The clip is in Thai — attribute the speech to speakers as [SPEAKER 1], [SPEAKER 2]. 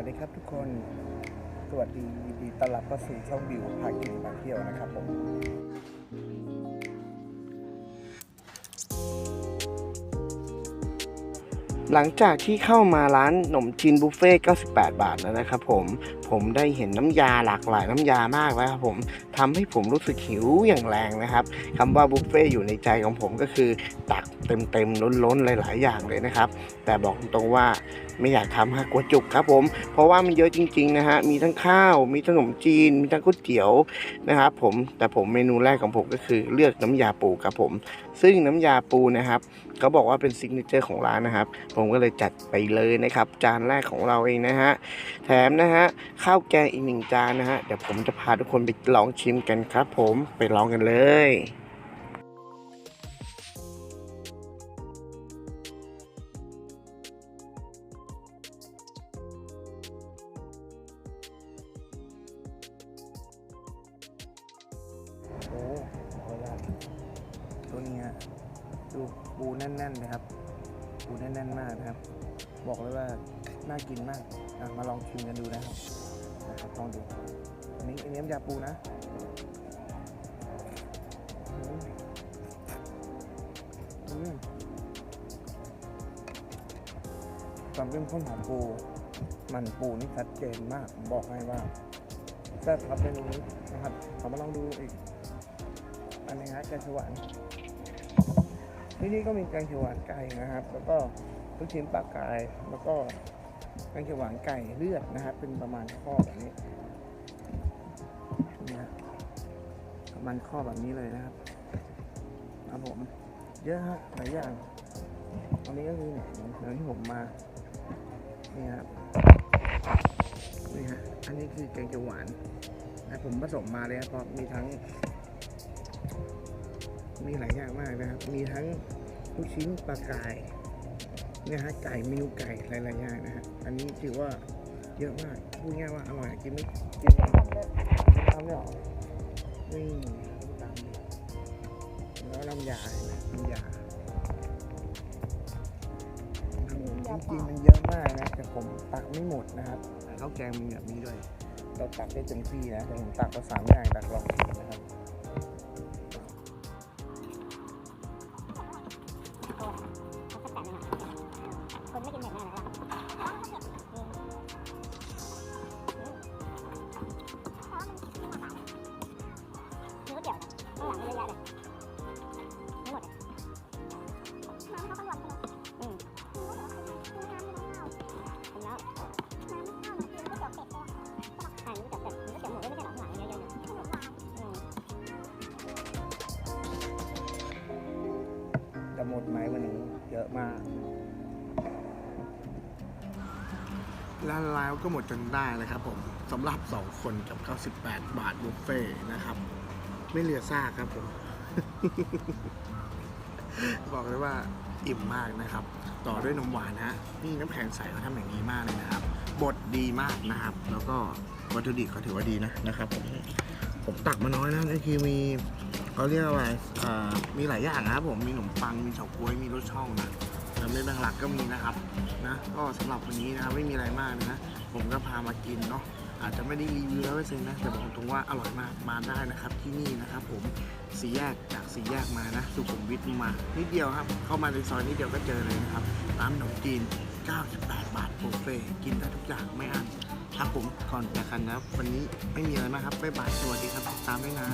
[SPEAKER 1] วัสดีครับทุกคน สวัสดียินดีต้อนรับเข้าสู่ช่องบิวพากินมาเที่ยวนะครับผม หลังจากที่เข้ามาร้านขนมจีนบุฟเฟ่98 บาทแล้วนะครับผม ผมได้เห็นน้ำยาหลากหลายน้ำยามากแล้วครับผมทำให้ผมรู้สึกหิวอย่างแรงนะครับคำว่าบุฟเฟ่อยู่ในใจของผมก็คือตักเต็มๆล้นๆหลาย ๆ อย่างเลยนะครับ แต่บอกตรงๆว่าไม่อยากทำฮะกลัวจุกครับผม เพราะว่ามันเยอะจริง ๆ นะฮะ มีทั้งข้าว มีทั้งขนมจีน มีทั้งก๋วยเตี๋ยวนะครับผม แต่ผมเมนูแรกของผมก็คือเลือกน้ำยาปูครับผม ซึ่งน้ำยาปูนะครับเขาบอกว่าเป็นซิกเนเจอร์ของร้านนะครับผมก็เลยจัดไปเลยนะครับ จานแรกของเราเองนะฮะแถมนะฮะข้าวแกงอีกหนึ่งจานนะฮะเดี๋ยวผมจะพาทุกคนไปลองชิมกันครับ ผมไปลองกันเลยโอ้โหตัวนี้ฮะดูปูแน่นๆเลยครับ ปูแน่นๆมากนะครับ บอกเลยว่าน่ากินมากมาลองชิมกันดูนะครับนะครับลองดูอันนี้อันนี้น้ำยาปูนะความเข้มข้นของปู มันปูนี่ชัดเจนมาก บอกให้ว่าแซ่บครับเมนูนี้นะครับเอามาลองดูอีก อันนี้ฮะแกงเขียวหวาน ที่นี่ก็มีแกงเขียวหวานไก่นะครับ แล้วก็ลูกชิ้นปลากาย แล้วก็แกงเขียวหวานไก่เลือดนะครับ เป็นประมาณข้อแบบนี้นะประมาณข้อแบบนี้เลยนะครับครับผมเยอะฮะหลายอย่างอันนี้ก็คือเนี่ยอย่างที่ผมมานี่ครับนี่ฮะอันนี้คือแกงเขียวหวานนะผมผสมมาเลยครับเพราะมีทั้ง มีหลายอย่างมากนะครับ มีทั้งลูกชิ้นปลากายนะฮะไก่เมนูไก่หลายๆอย่างนะฮะอันนี้ถือว่าเยอะมากพูดง่ายว่าอร่อยกินไม่กินไม่ทำเลยทำเลยหรอนี่ตามแล้วน้ำยาเห็นไหมน้ำยาจริงๆมันเยอะมากนะแต่ผมตักไม่หมดนะครับแต่ข้าวแกงมีแบบนี้ด้วย เราตักได้เต็มที่นะแต่ผมตักมาสามอย่างตักลองนะครับ
[SPEAKER 2] คนไม่กินเผ็ดแน่เลย หมดไหม
[SPEAKER 1] วันนี้ เยอะมากร้านแล้วก็หมดจนได้เลยครับผมสำหรับ 2 คนกับ98บาทบุฟเฟ่นะครับ ไม่เหลือซากครับผม บอกเลยว่าอิ่มมากนะครับ ต่อด้วยนมหวานนะนี่น้ำแข็งใสเขาทำอย่างดีมากเลยนะครับบดดีมากนะครับ แล้วก็วัตถุดิบเขาถือว่าดีนะนะครับผมผมตักมาน้อยนะนี่คือมี เขาเรียกว่าอะไรอ่ามีหลายอย่างนะครับผม มีขนมปัง มีเฉาก๊วย มีรสช่องนะแล้วในบางหลักก็มีนะครับ นะ ก็สำหรับวันนี้นะครับไม่มีอะไรมากนะ ผมก็พามากินเนาะ อาจจะไม่ได้รีวิวแล้วเปอร์เซ็นนะ แต่บอกตรงว่าอร่อยมาก มาได้นะครับที่นี่นะครับผมสี่แยกจากสี่แยกมานะ สุขุมวิทมา นิดเดียวครับ เข้ามาในซอยนิดเดียวก็เจอเลยนะครับ ร้านขนมจีน 98 บาทบุฟเฟ่กินได้ทุกอย่างไม่อั้นครับผมก่อนจากกันนะครับวันนี้ไม่มีอะไรมากครับบ๊ายบายสวัสดีครับติดตามด้วยนะ